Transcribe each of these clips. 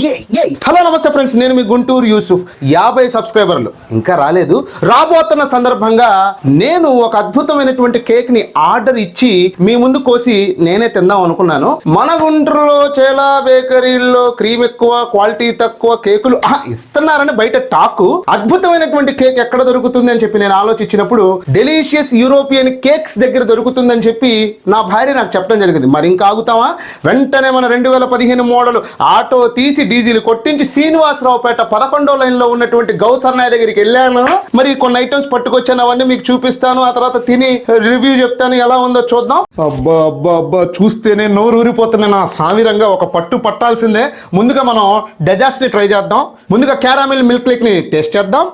Hello నమస్తే friends నేను మీ గుంటూరు యూసుఫ్. యాభై సబ్స్క్రైబర్లు. ఇంకా రాలేదు. రాబోతున్న సందర్భంగా నేను ఒక అద్భుతమైనటువంటి కేక్ని ఆర్డర్ ఇచ్చి మీ ముందు కోసి నేనే తిందాం అనుకున్నాను. మన గుంటూరులో చేలా బేకరీల్లో క్రీమ్ ఎక్కువ క్వాలిటీ తక్కువ కేకులు ఇస్తున్నారని బయట టాక్. అద్భుతమైనటువంటి కేక్ ఎక్కడ దొరుకుతుంది అని చెప్పి నేను ఆలోచించినప్పుడు డెలీషియస్ యూరోపియన్ కేక్స్ దగ్గర దొరుకుతుందని చెప్పి నా భార్య నాకు చెప్పడం జరిగింది. మరి ఇంకా ఆగుతావా? వెంటనే మన రెండు వేల పదిహేను మోడల్ ఆటో తీసి డీజిల్ కొట్టించి శ్రీనివాసరావుపేట పదకొండో లైన్లో ఉన్నటువంటి గౌసర్నాయ దగ్గరికి వెళ్ళాను. మరి కొన్ని ఐటమ్స్ పట్టుకొచ్చాను అవన్నీ మీకు చూపిస్తాను. ఆ తర్వాత తిని రివ్యూ చెప్తాను. ఎలా ఉందో చూద్దాం. అబ్బా అబ్బా అబ్బా చూస్తేనే నోరు ఊరిపోతున్నాయి నా సామిరంగా ఒక పట్టు పట్టాల్సిందే. ముందుగా మనం డెజర్ట్స్ని ట్రై చేద్దాం. ముందుగా క్యారామిల్ మిల్క్ కేక్ని టేస్ట్ చేద్దాం.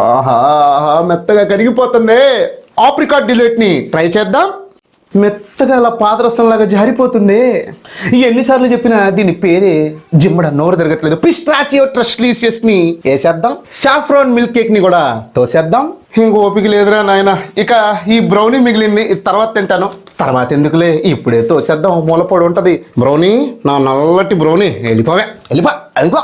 ఆహా ఆహా, మెత్తగా కరిగిపోతుంది. ఆప్రికాట్ డిలేట్ని ట్రై చేద్దాం. మెత్తగా అలా పాదరసంలాగా జారిపోతుంది. ఎన్నిసార్లు చెప్పినా దీని పేరే జిమ్మడ నోరు తిరగట్లేదు. పిస్ట్రాచియో ట్రస్లీసియస్ని వేసేద్దాం. సాఫ్రాన్ మిల్క్ కేక్ని కూడా తోసేద్దాం. ఇంకో ఓపిక లేదురా నాయన. ఇక ఈ బ్రౌనీ మిగిలింది. ఇది తర్వాత తింటాను. తర్వాత ఎందుకులే? ఇప్పుడే తోసేద్దాం. మూలపొడి ఉంటది. బ్రౌనీ నా నల్లటి బ్రౌనీ. వెళ్ళిపోవే. వెళ్ళిపో. వెళ్ళిపో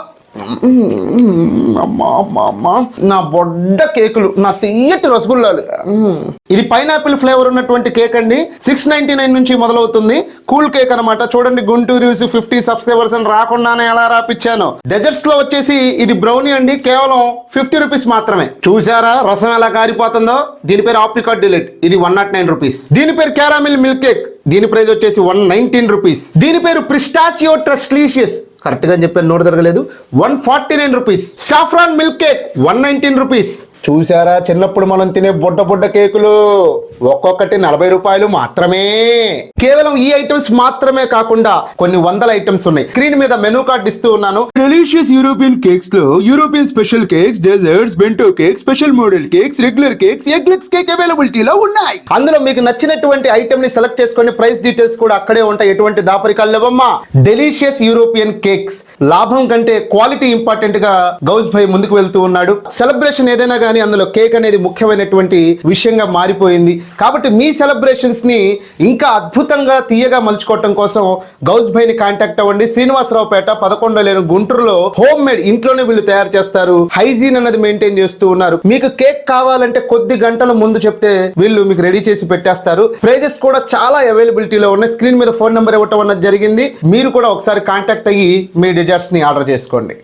అమ్మా అమ్మా అమ్మా. నా బొడ్డ కేకులు నా తీయటి రసగుల్లాలు. ఇది పైనాపిల్ ఫ్లేవర్ ఉన్నటువంటి కేక్ అండి. సిక్స్ నైన్టీ నైన్ నుంచి మొదలవుతుంది. కూల్ కేక్ అనమాట చూడండి గుంటూరు ఫిఫ్టీ సబ్స్క్రైబర్స్ అని రాకుండానే ఎలా రాపిచ్చాను. డెజర్ట్స్లో వచ్చేసి ఇది బ్రౌనీ అండి. కేవలం ఫిఫ్టీ రూపీస్ మాత్రమే. చూసారా రసం ఎలా కారిపోతుందో? దీని పేరు ఆప్రికాట్ డిలెట్. ఇది వన్ నాట్ నైన్ రూపీస్. దీని పేరు క్యారామిల్ మిల్క్ కేక్. దీని ప్రైస్ వచ్చేసి వన్ నైన్టీన్ రూపీస్. దీని పేరు ప్రిస్టాచియో ట్రస్ట్లీషియస్ కరెక్ట్గా అని చెప్పాను నోరు తిరగలేదు. One forty nine rupees. Saffron milk cake one nineteen rupees. చూసారా చిన్నప్పుడు మనం తినే బొడ్డ బొడ్డ కేకులు? ఒక్కొక్కటి నలభై రూపాయలు మాత్రమే. కేవలం ఈ ఐటమ్స్ మాత్రమే కాకుండా కొన్ని వందల ఐటమ్స్ ఉన్నాయి. స్క్రీన్ మీద మెనూ కార్డ్ ఇస్తూ ఉన్నాను. Delicious European కేక్స్లో European special cakes desserts bento cake special model cakes regular cakes eggless cake అవైలబిలిటీలో ఉన్నాయి. అందులో మీకు నచ్చినటువంటి ఐటమ్ని సెలెక్ట్ చేసుకొని ప్రైస్ డీటెయిల్స్ కూడా అక్కడే ఉంటాయి. ఎటువంటి దాపరికాలు లేవమ్మా. డెలిషియస్ యూరోపియన్ కేక్స్ లాభం కంటే క్వాలిటీ ఇంపార్టెంట్గా గౌస్ భాయ్ ముందుకు వెళ్తూ ఉన్నాడు. సెలబ్రేషన్ ఏదైనా కానీ అందులో కేక్ అనేది ముఖ్యమైనటువంటి విషయంగా మారిపోయింది. కాబట్టి మీ సెలబ్రేషన్స్ని ఇంకా అద్భుతంగా తీయగా మలుచుకోవటం కోసం గౌజ్ భాయ్ని కాంటాక్ట్ అవ్వండి. శ్రీనివాసరావుపేట పదకొండో లేని గుంటూరులో హోమ్ మేడ్ ఇంట్లోనే వీళ్ళు తయారు చేస్తారు. హైజీన్ అన్నది మెయింటైన్ చేస్తూ ఉన్నారు. మీకు కేక్ కావాలంటే కొద్ది గంటల ముందు చెప్తే వీళ్ళు మీకు రెడీ చేసి పెట్టేస్తారు. ప్రైజెస్ కూడా చాలా అవైలబిలిటీలో ఉన్నాయి. స్క్రీన్ మీద ఫోన్ నెంబర్ ఇవ్వటం అన్నది జరిగింది. మీరు కూడా ఒకసారి కాంటాక్ట్ అయ్యి మీ డిజర్ట్స్ని ఆర్డర్ చేసుకోండి.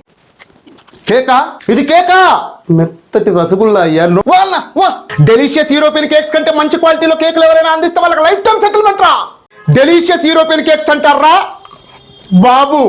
కేకా? ఇది కేకా? మెత్తటి రసగుల్లా అయ్యా. డెలిషియస్ యూరోపియన్ కేక్స్ కంటే మంచి క్వాలిటీలో కేకులు ఎవరైనా అందిస్తే వాళ్ళకి లైఫ్ టైం సెటిల్మెంట్ రా. డెలిషియస్ యూరోపియన్ కేక్స్ అంటారా? బాబు.